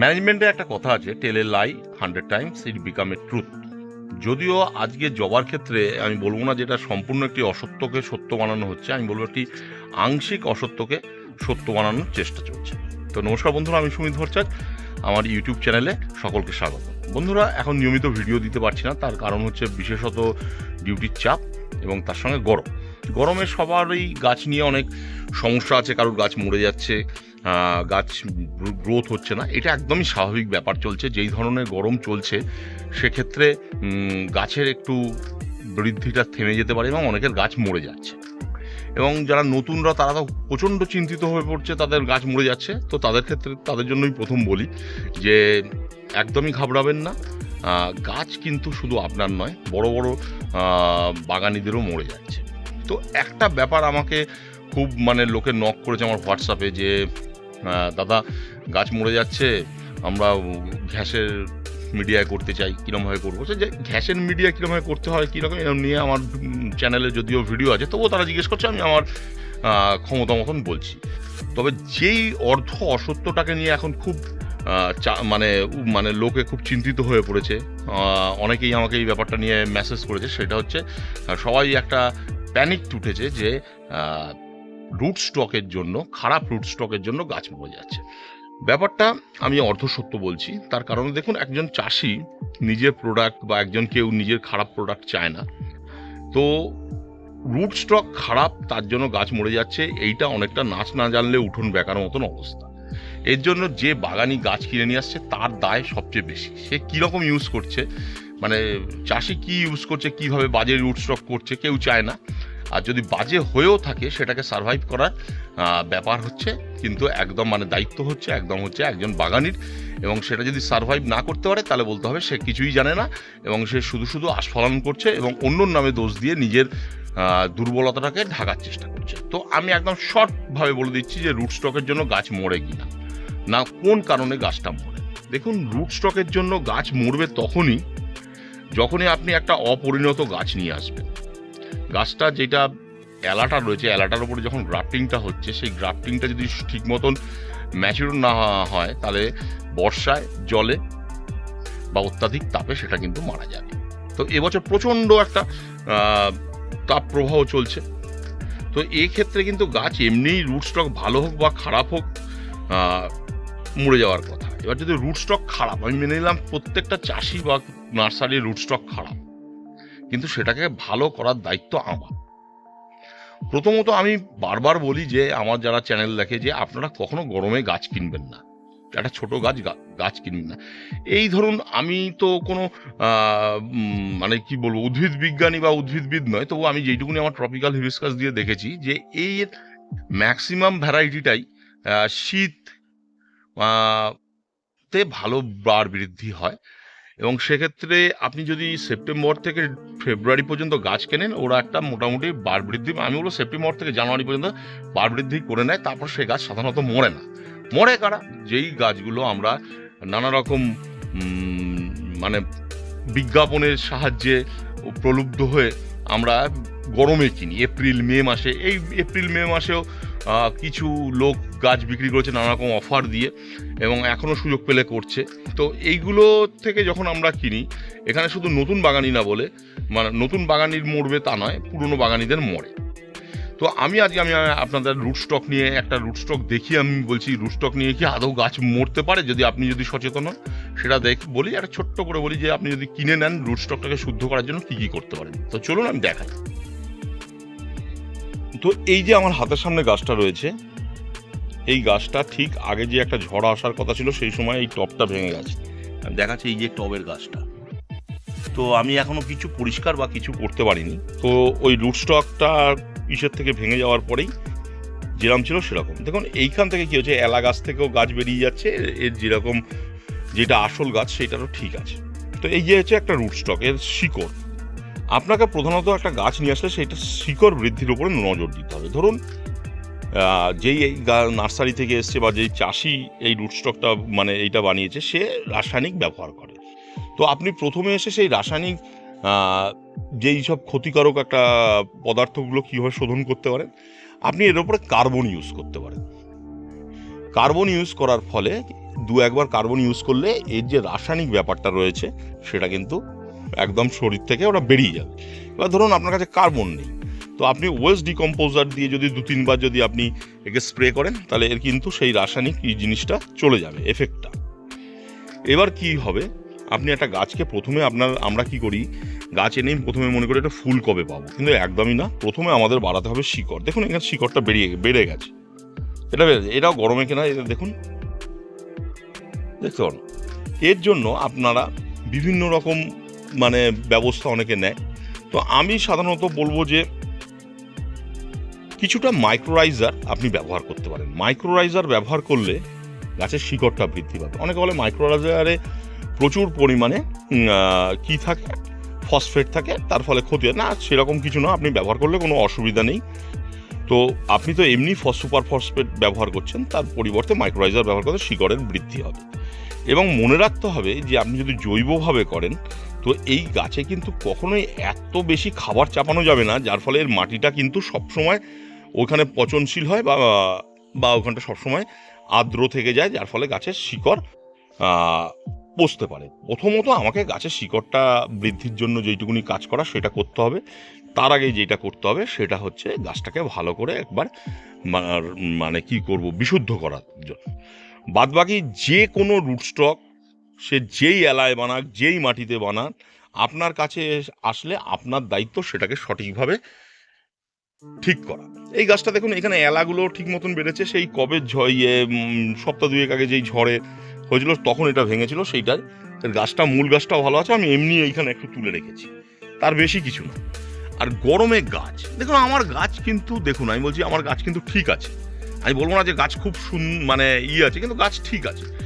ম্যানেজমেন্টে একটা কথা আছে tell a lie hundred times it become a truth যদিও আজকে জবার ক্ষেত্রে আমি বলব না যেটা সম্পূর্ণ একটি অসত্যকে সত্য বানানো হচ্ছে, আমি বলব একটি আংশিক অসত্যকে সত্য বানানোর চেষ্টা চলছে। তো নমস্কার বন্ধুরা, আমি সুমিত ভরচাজ আমার ইউটিউব চ্যানেলে সকলকে স্বাগত। বন্ধুরা, এখন নিয়মিত ভিডিও দিতে পারছি না, তার কারণ হচ্ছে বিশেষত ডিউটির চাপ এবং তার সঙ্গে গরম। গরমে সবারই গাছ নিয়ে অনেক সমস্যা আছে, কারোর গাছ মরে যাচ্ছে গাছ গ্রোথ হচ্ছে না। এটা একদমই স্বাভাবিক ব্যাপার চলছে। যেই ধরনের গরম চলছে, সেক্ষেত্রে গাছের একটু বৃদ্ধিটা থেমে যেতে পারে এবং অনেকের গাছ মরে যাচ্ছে। এবং যারা নতুনরা, তারা তো প্রচণ্ড চিন্তিত হয়ে পড়ছে, তাদের গাছ মরে যাচ্ছে। তো তাদের ক্ষেত্রে, তাদের জন্যই প্রথম বলি যে, একদমই ঘাবড়াবেন না। গাছ কিন্তু শুধু আপনার নয়, বড় বড় বাগানিদেরও মরে যাচ্ছে। তো একটা ব্যাপার আমাকে খুব মানে লোকে নক করেছে আমার হোয়াটসঅ্যাপে যে দাদা, গাছ মরে যাচ্ছে, আমরা ঘ্যাসের মিডিয়ায় করতে চাই কীরকমভাবে করব? সে যে ঘ্যাসের মিডিয়া কীরকমভাবে করতে হয়, কীরকম এরকম নিয়ে আমার চ্যানেলে যদিও ভিডিও আছে, তবুও তারা জিজ্ঞেস করছে, আমি আমার ক্ষমতা মতন বলছি। তবে যেই অর্ধ অসত্যটাকে নিয়ে এখন খুব মানে মানে লোকে খুব চিন্তিত হয়ে পড়েছে অনেকেই আমাকে এই ব্যাপারটা নিয়ে মেসেজ করেছে, সেটা হচ্ছে সবাই একটা প্যানিক উঠেছে যে রুট স্টকের জন্য, খারাপ রুট স্টকের জন্য গাছ মরে যাচ্ছে। ব্যাপারটা আমি অর্ধসত্য বলছি, তার কারণে দেখুন একজন চাষি নিজের প্রোডাক্ট বা একজন কেউ নিজের খারাপ প্রোডাক্ট চায় না। তো রুট স্টক খারাপ, তার জন্য গাছ মরে যাচ্ছে, এইটা অনেকটা নাচ না জানলে উঠোন বেকার মতন অবস্থা। এর জন্য যে বাগানি গাছ কিনে নিয়ে আসছে, তার দায় সবচেয়ে বেশি। সে কীরকম ইউজ করছে? মানে চাষি কি ইউজ করছে? কীভাবে বাজে রুট স্টক করছে? কেউ চায় না। আর যদি বাজে হয়েও থাকে, সেটাকে সার্ভাইভ করার ব্যাপার হচ্ছে, কিন্তু একদম মানে দায়িত্ব হচ্ছে, একদম হচ্ছে একজন বাগানির এবং সেটা যদি সার্ভাইভ না করতে পারে, তাহলে বলতে হবে সে কিছুই জানে না এবং সে শুধু শুধু আস্ফালন করছে এবং অন্যর নামে দোষ দিয়ে নিজের দুর্বলতাটাকে ঢাকার চেষ্টা করছে। তো আমি একদম শর্টভাবে বলে দিচ্ছি যে রুট স্টকের জন্য গাছ মরে কিনা। না, কোন কারণে গাছটা মরে? দেখুন রুট স্টকের জন্য গাছ মরবে তখনই, যখনই আপনি একটা অপরিণত গাছ নিয়ে আসবেন। গাছটা যেটা এলাটা রয়েছে, এলাটার উপরে যখন গ্রাফটিংটা হচ্ছে, সেই গ্রাফটিংটা যদি ঠিক মতন ম্যাচিউর না হয়, তাহলে বর্ষায়, জলে বা অত্যাধিক তাপে সেটা কিন্তু মারা যাবে। তো এবছর প্রচণ্ড একটা তাপ প্রবাহ চলছে। তো ক্ষেত্রে কিন্তু গাছ এমনিই রুট স্টক ভালো হোক বা খারাপ হোক মরে যাওয়ার কথা। এবার যদি রুট স্টক খারাপ, আমি মেনে নিলাম প্রত্যেকটা চাষি বা নার্সারির রুট স্টক খারাপ। কিন্তু সেটাকে ভালো করার দায়িত্ব আমার। প্রথমত আমি বারবার বলি যে, আমার যারা চ্যানেল দেখে যে, আপনারা কখনো গরমে গাছ কিনবেন না। একটা ছোট গাছ গাছ কিনবেন না। এই ধরুন, আমি তো কোনো মানে কি বলব, উদ্ভিদ বিজ্ঞানী বা উদ্ভিদবিদ নয়, তবু আমি যেইটুকুনি আমার ট্রপিক্যাল হিবিস্কাস দিয়ে দেখেছি যে, এই ম্যাক্সিমাম ভ্যারাইটিটাই শীত তে ভালো বার বৃদ্ধি হয়। এবং সেক্ষেত্রে আপনি যদি সেপ্টেম্বর থেকে ফেব্রুয়ারি পর্যন্ত গাছ কেনেন, ওরা একটা মোটামুটি বার বৃদ্ধি, আমি বলব সেপ্টেম্বর থেকে জানুয়ারি পর্যন্ত বার বৃদ্ধি করে নেয়, তারপর সেই গাছ সাধারণত মরে না। মরে কারা? যেই গাছগুলো আমরা নানা রকম মানে বিজ্ঞাপনের সাহায্যে প্রলুব্ধ হয়ে আমরা গরমে কিনি, এপ্রিল, মে মাসে। এই এপ্রিল, মে মাসেও কিছু লোক গাছ বিক্রি করেছে নানা রকম অফার দিয়ে, এবং এখনও সুযোগ পেলে করছে। তো এইগুলো থেকে যখন আমরা কিনি, এখানে শুধু নতুন বাগানি না বলে মানে নতুন বাগানির মরবে তা নয়, পুরনো বাগানিদের মরে। তো আমি আজকে, আমি আপনাদের রুট স্টক নিয়ে, একটা রুট স্টক দেখি, আমি বলছি রুট স্টক নিয়ে কি আদৌ গাছ মরতে পারে? যদি আপনি যদি সচেতন হন, সেটা দেখ, বলি, একটা ছোট্ট করে বলি যে, আপনি যদি কিনে নেন রুট স্টকটাকে শুদ্ধ করার জন্য কী কী করতে পারেন? তো চলুন, আমি দেখাই। তো এই যে আমার হাতের সামনে গাছটা রয়েছে, এই গাছটা ঠিক আগে যে একটা ঝড় আসার কথা ছিল, সেই সময় এই টবটা ভেঙে গেছে। দেখাচ্ছি এই যে টবের গাছটা। তো আমি এখনও কিছু পরিষ্কার বা কিছু করতে পারিনি। তো ওই রুট স্টকটা ইসের থেকে ভেঙে যাওয়ার পরেই যেরকম ছিল সেরকম। দেখুন, এইখান থেকে কী হচ্ছে, এলা গাছ থেকেও গাছ বেরিয়ে যাচ্ছে, এর যেরকম যেটা আসল গাছ, সেটারও ঠিক আছে। তো এই যে হচ্ছে একটা রুট স্টক এর শিকড়। আপনাকে প্রধানত একটা গাছ নিয়ে আসলে সেটা শিকড় বৃদ্ধির উপরে নজর দিতে হবে। ধরুন যেই এই নার্সারি থেকে এসছে বা যেই চাষি এই রুটস্টকটা মানে এইটা বানিয়েছে, সে রাসায়নিক ব্যবহার করে। তো আপনি প্রথমে এসে সেই রাসায়নিক যেই সব ক্ষতিকারক একটা পদার্থগুলো কীভাবে শোধন করতে পারেন, আপনি এর উপরে কার্বন ইউজ করতে পারেন। কার্বন ইউজ করার ফলে দু একবার কার্বন ইউজ করলে এর যে রাসায়নিক ব্যাপারটা রয়েছে, সেটা কিন্তু একদম শরীর থেকে ওরা বেরিয়ে যাবে। এবার ধরুন আপনার কাছে কার্বন নেই, তো আপনি ওয়েস্ট ডিকম্পোজার দিয়ে যদি দু তিনবার যদি আপনি একে স্প্রে করেন, তাহলে এর কিন্তু সেই রাসায়নিক এই জিনিসটা চলে যাবে এফেক্টটা এবার কি হবে? আপনি একটা গাছকে প্রথমে আপনার, আমরা কি করি? গাছ এনেই প্রথমে মনে করি একটা ফুল কবে পাবো, কিন্তু একদমই না। প্রথমে আমাদের বাড়াতে হবে শিকড়। দেখুন এখানে শিকড়টা বেরিয়ে, বেড়ে গেছে। এটা বেড়ে এটাও গরমে কেনা এটা দেখুন। দেখতে পারেন এর জন্য আপনারা বিভিন্ন রকম মানে ব্যবস্থা অনেকে নেয়। তো আমি সাধারণত বলব যে, কিছুটা মাইক্রোরাইজার আপনি ব্যবহার করতে পারেন। মাইক্রোরাইজার ব্যবহার করলে গাছের শিকড়টা বৃদ্ধি পাবে। অনেকে বলে মাইক্রোরাইজারে প্রচুর পরিমাণে কি থাকে? ফসফেট থাকে, তার ফলে ক্ষতি হয়। না, সেরকম কিছু না, আপনি ব্যবহার করলে কোনো অসুবিধা নেই। তো আপনি তো এমনি সুপার ফসফেট ব্যবহার করছেন, তার পরিবর্তে মাইক্রোরাইজার ব্যবহার করলে শিকড়ের বৃদ্ধি হবে। এবং মনে রাখতে হবে যে, আপনি যদি জৈবভাবে করেন তো এই গাছে কিন্তু কখনোই এত বেশি খাবার চাপানো যাবে না, যার ফলে এর মাটিটা কিন্তু সবসময় ওখানে পচনশীল হয় বা বা ওখানটা সবসময় আর্দ্র থেকে যায়, যার ফলে গাছের শিকড় বসতে পারে। প্রথমত আমাকে গাছের শিকড়টা বৃদ্ধির জন্য যেইটুকুনি কাজ করা সেটা করতে হবে। তার আগে যেটা করতে হবে সেটা হচ্ছে গাছটাকে ভালো করে একবার মানে কি করব, বিশুদ্ধ করার জন্য। বাদবাকি যে কোনো রুটস্টক সে যেই এলায় বানাক, যেই মাটিতে বানাক, আপনার কাছে আসলে আপনার দায়িত্ব সেটাকে সঠিকভাবে ঠিক করা। এই গাছটা দেখুন, এখানে এলাগুলো ঠিক মতন বেড়েছে। সেই কবে ইয়ে সপ্তাহ দুয়েক আগে যেই ঝড়ে হয়েছিল, তখন এটা ভেঙেছিল। সেইটাই। গাছটা, মূল গাছটাও ভালো আছে, আমি এমনি এইখানে একটু তুলে রেখেছি। তার বেশি কিছু না। আর গরমে গাছ। দেখুন, আমার গাছ কিন্তু, দেখুন, আমি বলছি আমার গাছ কিন্তু ঠিক আছে। আমি বলব না যে গাছ খুব সুন মানে ই আছে, কিন্তু গাছ ঠিক আছে।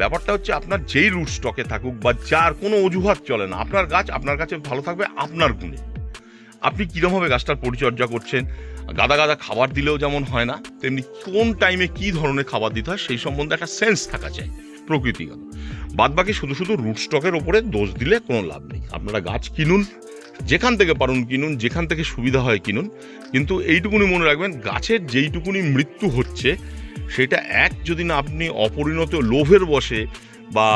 ব্যাপারটা হচ্ছে আপনার যেই রুট স্টকে থাকুক বা যার কোনো অজুহাত চলে না, আপনার গাছ আপনার কাছে ভালো থাকবে আপনার গুণে। আপনি কীরমভাবে গাছটার পরিচর্যা করছেন? গাদা গাদা খাবার দিলেও যেমন হয় না, তেমনি কোন টাইমে কী ধরনের খাবার দিতে হয় সেই সম্বন্ধে একটা সেন্স থাকা চাই, প্রকৃতিগত। বাদ বাকি শুধু শুধু রুট স্টকের ওপরে দোষ দিলে কোনো লাভ নেই। আপনারা গাছ কিনুন, যেখান থেকে পারুন কিনুন, যেখান থেকে সুবিধা হয় কিনুন। কিন্তু এইটুকুনি মনে রাখবেন, গাছের যেইটুকুনি মৃত্যু হচ্ছে সেটা এক যদি না আপনি অপরিণত লোভের বসে বা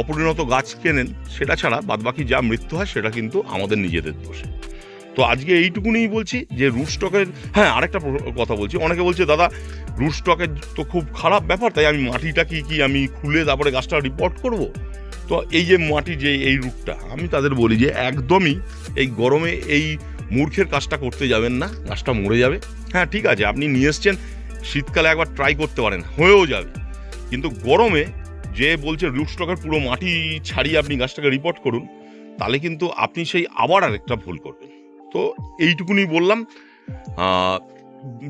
অপরিণত গাছ কেনেন, সেটা ছাড়া বাদবাকি যা মৃত্যু হয়, সেটা কিন্তু আমাদের নিজেদের দোষে। তো আজকে এইটুকুনিই বলছি যে রুট স্টকের হ্যাঁ আরেকটা কথা বলছি। অনেকে বলছে, দাদা, রুট স্টকের তো খুব খারাপ ব্যাপার, তাই আমি মাটিটা কি কি আমি খুলে তারপরে গাছটা রিপোর্ট করব? তো এই যে মাটি যে, এই রুটটা, আমি তাদের বলি যে একদমই এই গরমে এই মূর্খের কাজটা করতে যাবেন না, গাছটা মরে যাবে। হ্যাঁ ঠিক আছে, আপনি নিয়ে এসছেন শীতকালে একবার ট্রাই করতে পারেন, হয়েও যাবে। কিন্তু গরমে যে বলছে রুট স্টকের পুরো মাটি ছাড়িয়ে আপনি গাছটাকে রিপোর্ট করুন, তাহলে কিন্তু আপনি সেই আবার আরেকটা ভুল করবেন। তো এইটুকুনি বললাম।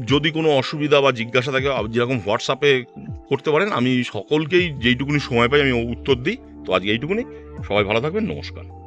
যদি কোনো অসুবিধা বা জিজ্ঞাসা থাকে যেরকম হোয়াটসঅ্যাপে করতে পারেন, আমি সকলকেই যেইটুকুনি সময় পাই, আমি উত্তর দিই। তো আজকে এইটুকুনি। সবাই ভালো থাকবেন, নমস্কার।